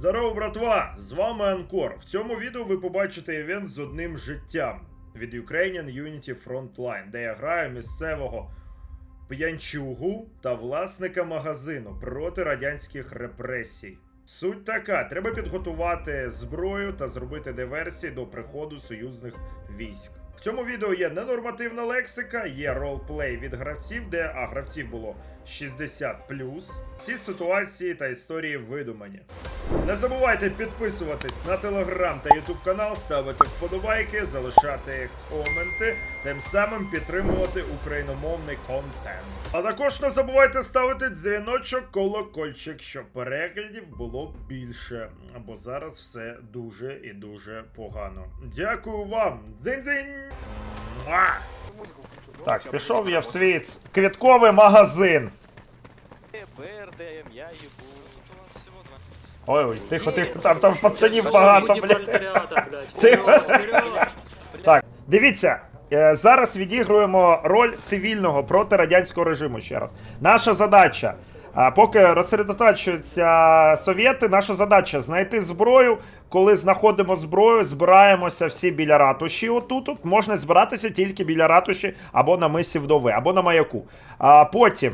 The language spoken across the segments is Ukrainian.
Здорово, братва! З вами Анкор. В цьому відео ви побачите івент з одним життям від Ukrainian Unity Frontline, де я граю місцевого п'янчугу та власника магазину проти радянських репресій. Суть така: треба підготувати зброю та зробити диверсії до приходу союзних військ. В цьому відео є ненормативна лексика, є ролплей від гравців, де а гравців було 60 Всі ситуації та історії видумані. Не забувайте підписуватись на телеграм та ютуб канал, ставити вподобайки, залишати коменти, тим самим підтримувати україномовний контент. А також не забувайте ставити дзвіночок, колокольчик, щоб переглядів було більше. Бо зараз все дуже і дуже погано. Дякую вам! Дзинь-дзинь! Так, пішов я в свій ц- квітковий магазин. БРДМ, я два. Ой, ой, тихо, тихо, там, там пацанів багато, блядь. пролетариата, блядь. Вперед, вперед. Так, дивіться. е, Зараз відігруємо роль цивільного проти радянського режиму ще раз. Наша задача. А, Поки розсередоточуються совєти, наша задача знайти зброю. Коли знаходимо зброю, збираємося всі біля ратуші. Отут От можна збиратися тільки біля ратуші або на мисі вдови, або на маяку. А потім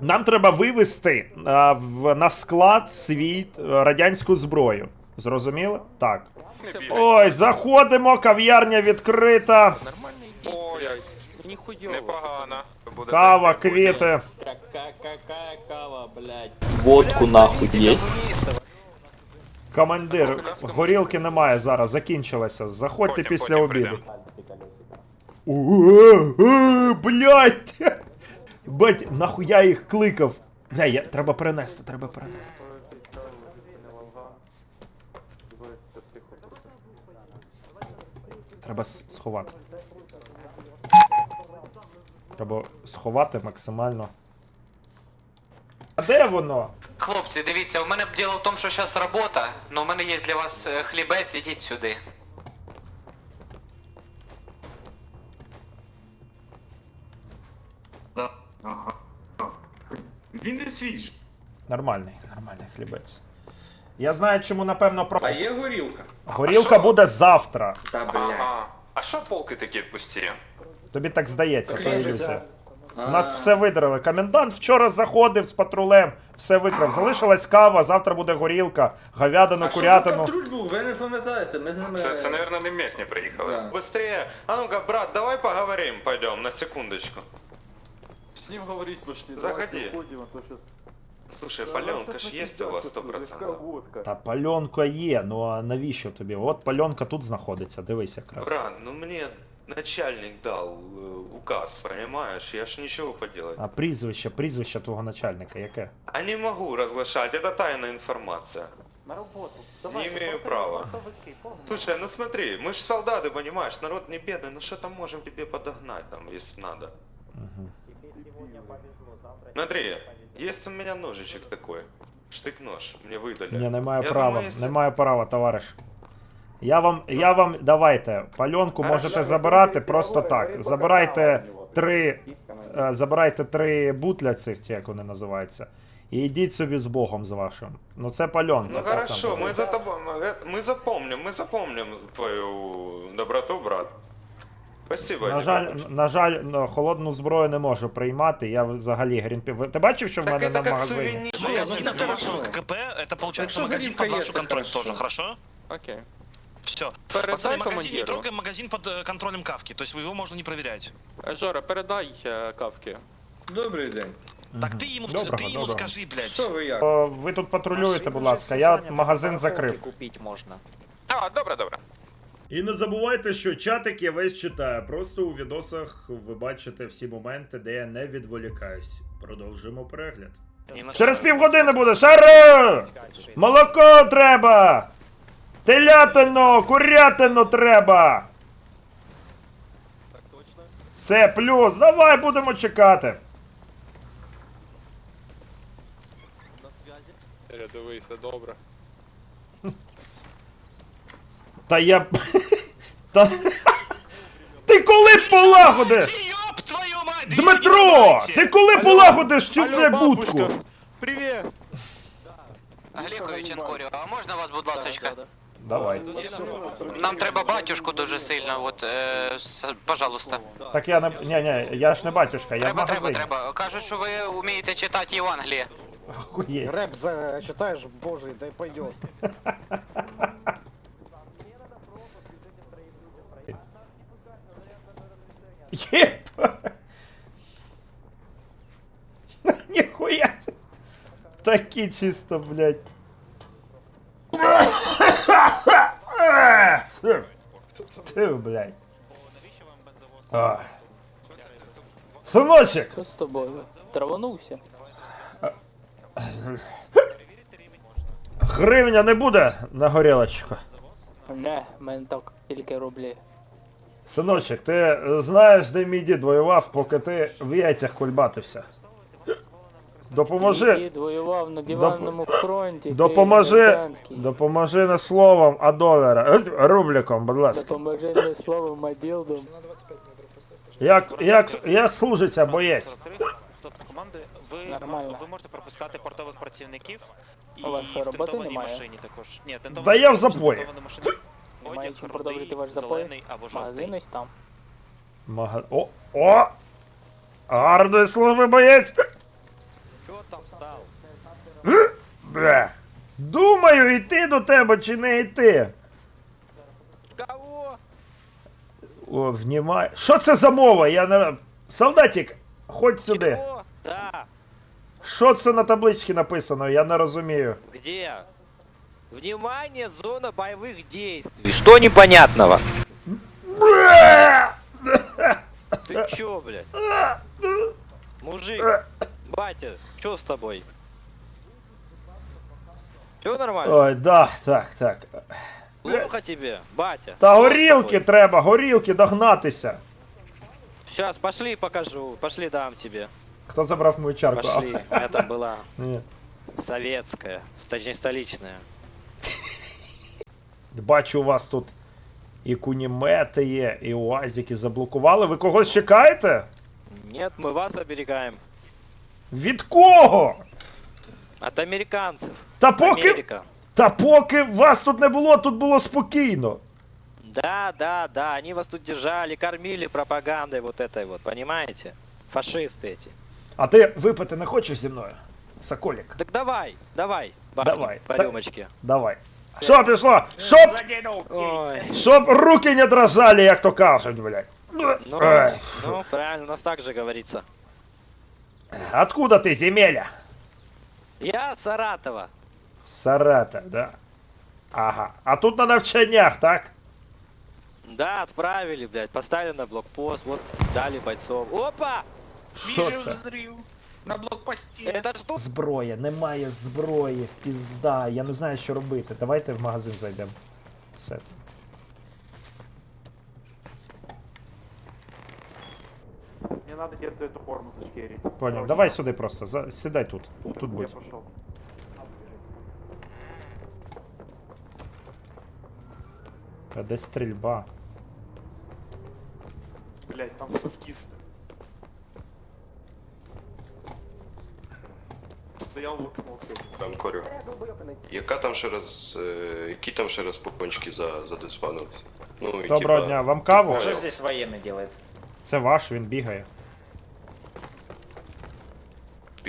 нам треба вивести а, в, на склад свій е, радянську зброю. Зрозуміли? Так. Ой, заходимо, кав'ярня відкрита. Нормальний. Ой, непогано. Кава, квіти. Блядь. Водку нахуй есть. Командир, горілки немає зараз, закінчилася. Заходьте Потім, після потім обіду. Е, е, Блять! Бать, нахуя їх кликав? Бля, я, треба перенести, треба перенести. Треба с- сховати. Треба сховати максимально. А де воно? Хлопці, дивіться, у мене б діло в тому, що зараз робота, але у мене є для вас е, хлібець, ідіть сюди. Він не свіж. Нормальний, нормальний хлібець. Я знаю, чому напевно про. А є горілка? Горілка буде завтра. Та блядь. Ага. А що полки такі пусті? Тобі так здається, то ілюзія. У нас все видрали. Комендант вчора заходив з патрулем, все викрав. Залишилась кава, завтра буде горілка, говядину, А що за курятину. патруль був? Ви не пам'ятаєте? Ми з ними... Це, це мабуть, не місні приїхали. Да. Быстрее! А ну-ка, брат, давай поговорим, пойдем, на секундочку. З ним говорить пошли. Заходи. Слушай, паленка ж есть у вас 100%? Та пальонка є, ну а навіщо тобі? От пальонка тут знаходиться, дивись якраз. Брат, ну мне начальник дал э, указ, понимаешь? Я ж ничего поделать. А прізвище, прізвище твого начальника, яке? А не могу разглашать, это тайная информация. На роботу. Не имею права. Слушай, ну смотри, мы ж солдаты, понимаешь? Народ не бедный, ну что там можем тебе подогнать, там, если надо. Угу. Смотри, есть у меня ножичек такой. Штык-нож, мне выдали. Ні, не маю Я права, думаю, если- не маю права, товариш. Я вам, я вам, давайте, пальонку можете забирати просто так. Забирайте три, е, забирайте три бутля цих, ті, як вони називаються. І йдіть собі з Богом з вашим. Ну це пальонка. Ну та сама. хорошо, мы за тобой, мы, мы запомним, мы запомним твою доброту, брат. Спасибо. На жаль, Иванович. на жаль, ну, холодну зброю не можу приймати. Я взагалі грінпів. Ви- Ти бачив, що в Так мене это на как магазині? сувенир. Магазин Я это не вашего знаю. КП, это получается Так что магазин горилка под вашу есть, это контроль хорошо. тоже, хорошо? Окей. Все. Передай Пацаны, магазин, не командиру. трогай магазин под э, контролем Кавки, то есть его можно не проверять. Е, Жора, передай е, кавки. Добрий день. Так ты ему, Доброго, ты ему доброго. скажи, блядь. Що ви як? О, Ви тут патрулюєте, будь ласка. Я магазин закрив. Купить можно. А, добре, добре. І не забувайте, що чатик я весь читаю. Просто у відосах ви бачите всі моменти, де я не відволікаюсь. Продовжимо перегляд. И на- Через півгодини буде шару! Молоко треба! Телятину, курятину треба! Так точно. Все, плюс, давай будемо чекати. На зв'язі. Дивися, добре. Та я. Та... Ти коли полагодиш? Ёб твою мать! да Дмитро! Ти коли полагодиш цю бля, будку? Привет! Глікович Анкоріо, а можна вас, будь ласочка? Давай. Нам треба батюшку дуже сильно, от, е, с- пожалуйста. Так я не. Ні, ні, я ж не батюшка, я в Треба, треба, магазині. треба. Кажуть, що ви вмієте читати Євангеліє. Охуєть. Рэп зачитаешь, боже, да и пойдет. Єба. Ніхуя. Такі чисто, блядь. Ти, блядь. А. Синочек! Що з тобою? Траванувся. Гривня не буде на горілочку. Не, мене так тільки рублі. Синочек, ти знаєш, де мій дід воював, поки ти в яйцях кульбатився. Допоможи. Дід воював на диванному фронті. Допоможи. Допоможи не словом, а долара. Е, Рубликом, будь ласка. Допоможи не словом, а ділдом. Як, як, як служиться боєць? команди, ви, Нормально. ви можете пропускати портових працівників і У вас що, в роботи тентованій немає? машині також. Ні, тентованій Да я в машині, запої. тентованій машині. Немає Одяг чим рудий, продовжити ваш запой. зелений або жовтий. Магазин ось там. Мага... О! О! Гарної служби боєць! Чого там став? Бля. Думаю, йти до тебе чи не йти. Кого? О, внімай. Що це за мова? Я не. Солдатик, ходь сюди. Чего? Да. Що це на табличці написано? Я не розумію. Где? Внимание, зона боевых действий. Что непонятного? Бля! Ты чё, блядь? Мужик, батя, чё с тобой? Все нормально? Ой, да, так, так. Плохо тебе, батя? Та горілки треба, горілки догнатися. Сейчас, пошли покажу. Пошли дам тебе. Хто забрав мою чарку? Пошли. У меня там была Ні. советская, точнее столичная. Бачу, у вас тут і кунімети є, і уазики заблокували. Ви когось чекаєте? Нет, мы вас оберегаем. Від кого? От американцев. Та поки. Америка. Та поки вас тут не було, тут було спокійно. Да, да, да, они вас тут держали, кормили пропагандой вот этой вот, понимаете? Фашисты эти. А ти випити не хочеш зі мною? Соколік, Так давай, давай, бахнем Давай. по Так- рюмочке. давай. Що пішло? Щоб, Ой, щоб руки не дрожали, як то кажуть, блядь. ну, Ой. ну, правильно, у нас так же говорится. Откуда ти, земеля? Я с Саратова. Сарата, да. Ага. А тут на навчаннях, так? Да, отправили, блядь, поставили на блокпост, вот, дали бойцов. Опа! Що це? Это что? Зброя, немає зброї, пізда. Я не знаю, що робити. Давайте в магазин зайдемо. Все. Мне надо где-то эту форму зашкерить. Понял. Давай сюди просто. За... Сідай тут. Тут будь. пошел. А Десь стрільба. Блять, там совкисты. Стоял, лукнулся. Анкорю. Яка там ще раз, е, які там ще раз попончики за, задиспанилися? Ну, і Доброго типа, дня, вам каву? Понял. здесь военный делает? Це ваш, він бігає.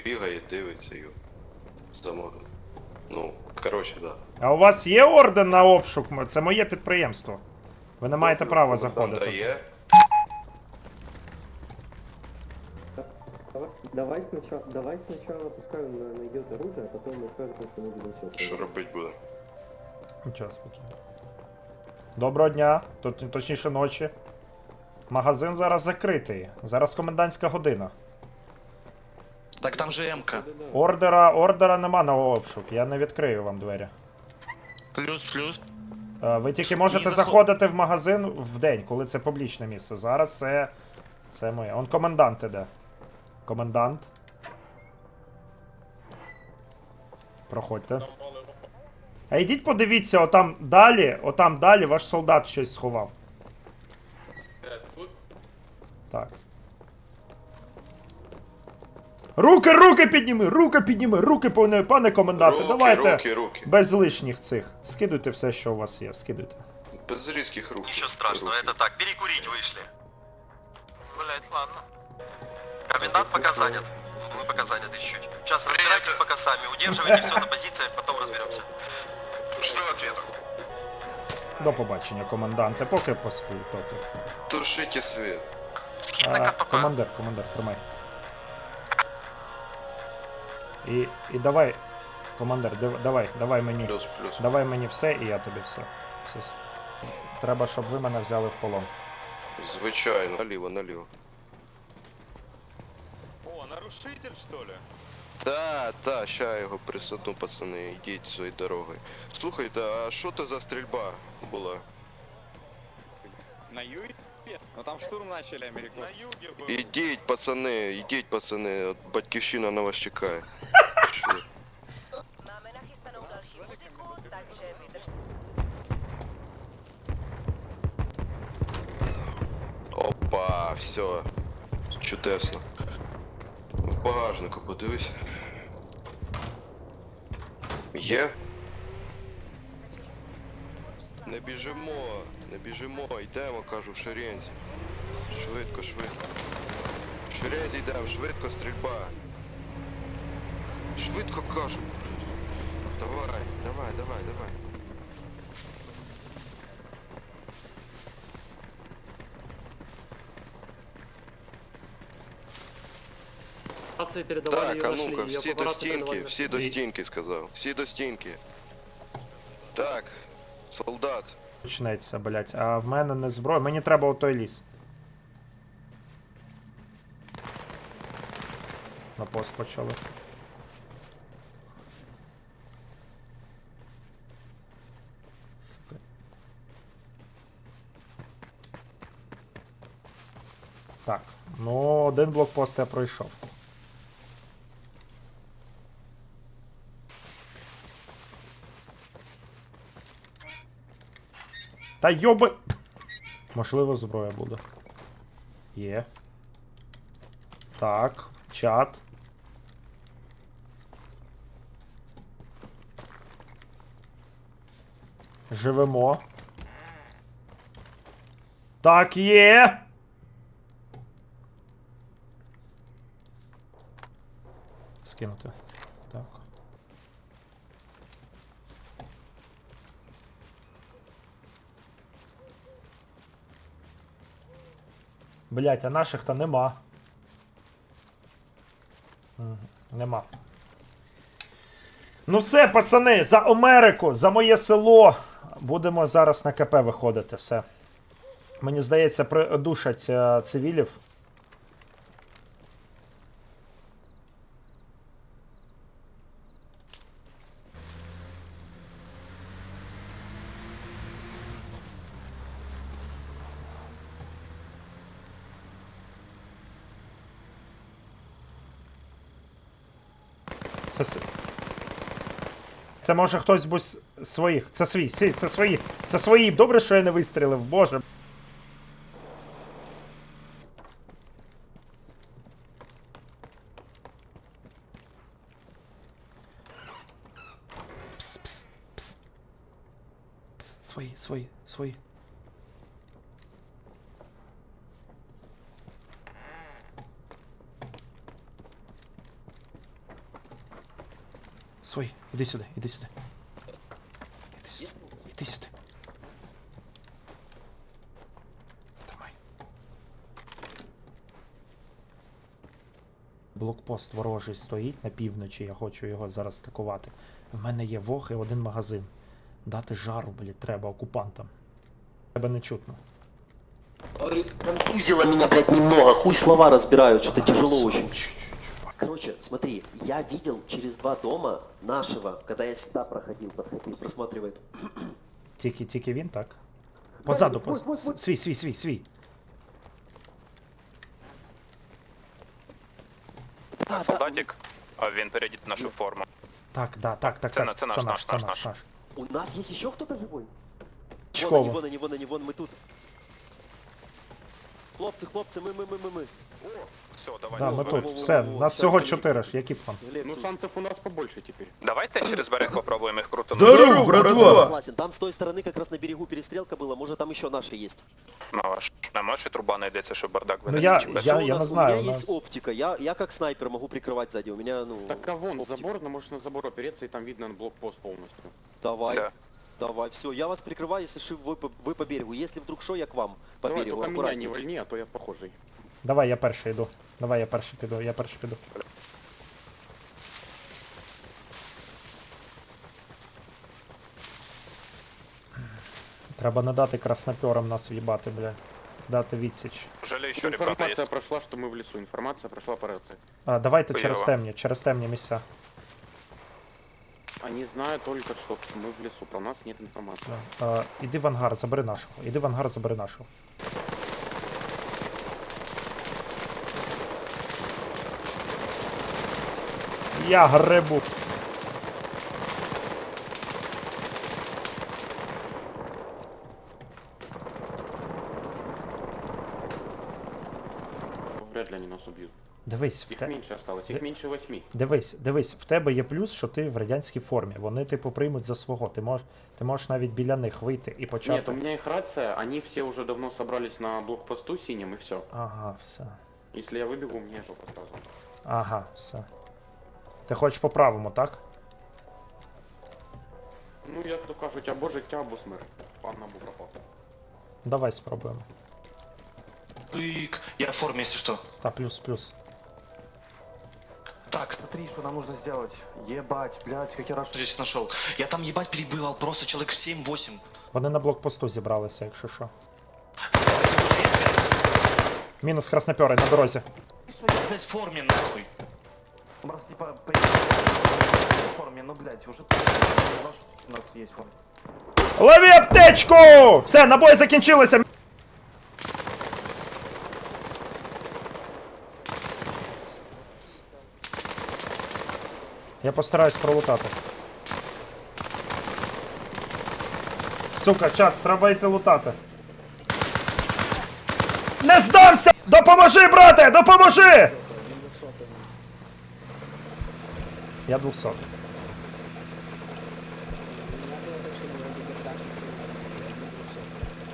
Бігає, дивиться і само. Ну, коротше, да. А у вас є орден на обшук? Це моє підприємство. Ви не маєте права Там заходити. дає. Давай сначала, давай сначала пускай он найдет оружие, а потом мы скажем, что мы будем все. Що робити буде? Нічого, спокійно. Доброго дня, Тут- точніше ночі. Магазин зараз закритий. Зараз комендантська година. Так там же М-ка. Ордера, ордера нема на обшук, я не відкрию вам двері. Плюс, плюс. Е, Ви тільки можете заход- заходити в магазин в день, коли це публічне місце. Зараз це. Це моє. Он комендант іде. Комендант. Проходьте. А йдіть подивіться, отам далі, отам далі ваш солдат щось сховав. Так. Руки, руки підніми, руки підніми, руки, пане, пане коменданте, руки, давайте. руки, руки. Без лишніх цих. Скидуйте все, що у вас є, скидуйте. Без різких рук. Ничего страшного, Руки. это так, перекурить вышли. Блять, ладно. Комендант пока занят. Мы пока заняты чуть-чуть. Сейчас разбирайтесь пока сами, удерживайте все на позициях, потом разберемся. Жду ответа. До побачення, коменданте, поки поспи, поки. Тушите свет. А, командир, командир, тримай. І, і давай, командир, див- давай, давай мені. Плюс, плюс. Давай мені все, і я тобі все. все. Треба, щоб ви мене взяли в полон. Звичайно. Наліво, наліво. О, нарушитель, что ли? Да, да, ща його присадну, пацани, йдіть своєю дорогою. Слухайте, а що це за стрільба була? На юге? Ну там штурм начали американцы. На юге был. Ідіть, пацани, ідіть, пацани, от батьківщина на вас чекає. Що? Опа, все. Чудесно. В багажнику подивись. Є? Не біжимо, не біжимо, йдемо, кажу, в шерензі. Швидко, швидко. В шерензі йдемо, швидко стрільба. Швидко кажу. Давай, давай, давай, давай. Так, а ну-ка, всі до стінки, всі до стінки сказав. Всі до стінки. Так, солдат. Почнеться, блять. А в мене не зброя. Мені треба отой ліс. На пост почали. Так, ну один блокпост я пройшов. Та йоби. Можливо, зброя буде. Є. Так, чат. Живемо. Так, є. Скинути. Так. Блять, а наших то нема. Нема. Ну все, пацани, за Америку, за моє село. Будемо зараз на КП виходити, все. Мені здається, придушать е, цивілів. Це, це може хтось з своїх. Це свій, сі, це свої. Це свої. Добре, що я не вистрілив, боже. Пс, пс, пс. Пс, свої, свої, свої. Свої, іди сюди, іди сюди. Іди сюди, іди сюди. Тримай. Блокпост ворожий стоїть на півночі, я хочу його зараз атакувати. В мене є вог і один магазин. Дати жару, блядь, треба окупантам. Тебе не чутно. Контузило меня, блядь, немного. Хуй слова разбираю, что-то тяжело очень. Чуть-чуть. Короче, смотри, я видел через два дома нашего, когда я сюда проходил, подходил, просматривает. Тільки, тільки він, так? Позаду, позаду. Свій, свій, свій, свій. Солдатик, а він перейдіть в нашу форму. Так, да, так, так, Це так. на- це наш, наш, це наш, наш, наш. наш. У нас есть еще кто-то живой? Вон они, Чково. вон они, вон они, вон мы тут. Хлопцы, хлопцы, мы, мы, мы, мы, мы. Все, давай. Да, ми дозволь. тут. Все, нас всього чотири ж, який план? Ну шансов у нас побольше теперь. Давайте через берег попробуємо їх круто. Здорово, братва! Согласен. Там с той стороны как раз на берегу перестрелка была, может там еще наши есть. На ваш на наші труба знайдеться, щоб бардак Ну, винести. я- чи без? я- Что у не нас? знаю, У у меня нас- есть оптика, я, я как снайпер могу прикрывать сзади, у меня, ну... Так а вон оптика. забор, ну можешь на забор опереться и там видно блокпост полностью. Давай, Да. давай, все, я вас прикрываю, если ши- вы, по- вы по берегу. Если вдруг что, я к вам по Давай, берегу, только меня не аккуратнее. вольни, а то я похожий. Давай, я перший йду. Давай, я перший піду, я перший піду. Треба не дати красноперам нас в'їбати, бля. Дати відсіч. Жалею, що ребята Информация є. прошла, что мы в лесу. Информация прошла по. А, давайте Хуйово. через темні, через темні місця. Они знают только, что мы в лесу. Про нас нет информации. Да. А, іди в ангар, забери нашого. Іди в ангар, забери нашого. Я грибу. Вряд ли они нас убьют. Дивись, в Их те... меньше осталось, их Да- меньше восьми. Дивись, дивись, в тебе є плюс, що ти в радянській формі. Вони, типу, приймуть за свого. Ти можеш, ти можеш навіть біля них вийти і почати. Нет, у меня их рация, они все уже давно собрались на блокпосту синим и все. Ага, все. Если я выбегу, мне жопа сразу. Ага, все. Ти хочеш по правому, так? Ну, як то кажуть, або життя, або смерть. Пан або пропав. Давай спробуємо. Я в форме, если что. Та плюс, плюс. Так, Смотри, что нам нужно сделать. Ебать, блядь, как я рад, что... здесь нашел. Я там ебать перебывал, просто человек 7-8. Вони на блокпосту зібралися, якщо що. Есть связь? Мінус краснопьори на дорозі. Блять, в форме нахуй. Раз, типа, приехал в форме, ну, блядь, уже... У нас есть форма. Лови аптечку! Все, набої закінчилися! Я постараюсь пролутати. Сука, чат, треба йти лутати. Не здамся! Допоможи, брате! Допоможи! Я 200.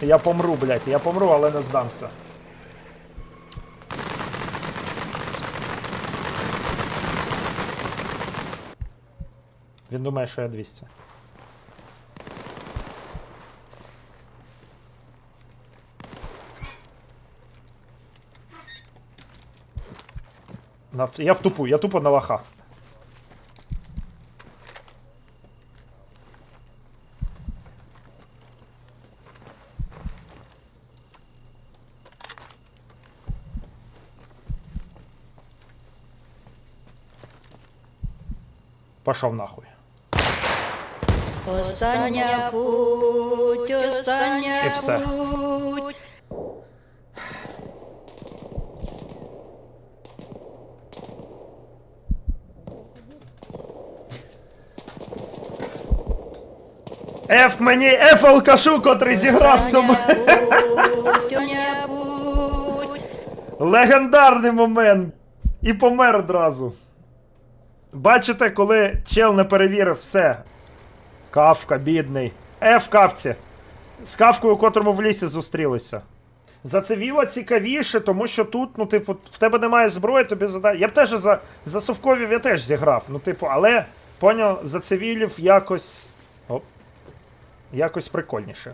Я помру, блядь, я помру, але не здамся. Він думає, що я 200. На- Я в тупу, я тупо на лоха. Пошов нахуй. Остання путь, остання І все. путь. Ф мені, Ф алкашу, котрий зіграв в цьому. Легендарний момент. І помер одразу. Бачите, коли чел не перевірив все. Кавка, бідний. Ф кавці. З кавкою, котрому в лісі зустрілися. За цивіла цікавіше, тому що тут, ну, типу, в тебе немає зброї, тобі задає. Я б теж за, за совковів я теж зіграв. Ну, типу, але, поняв, за цивілів якось. Оп. Якось прикольніше.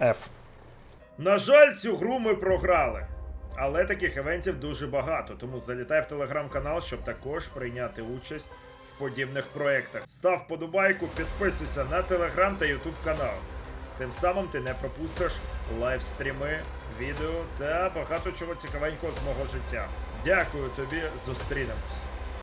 F. На жаль, цю гру ми програли. Але таких івентів дуже багато, тому залітай в телеграм-канал, щоб також прийняти участь в подібних проєктах. Став подобайку, підписуйся на телеграм та ютуб канал. Тим самим ти не пропустиш лайвстріми, відео та багато чого цікавенького з мого життя. Дякую тобі, зустрінемось.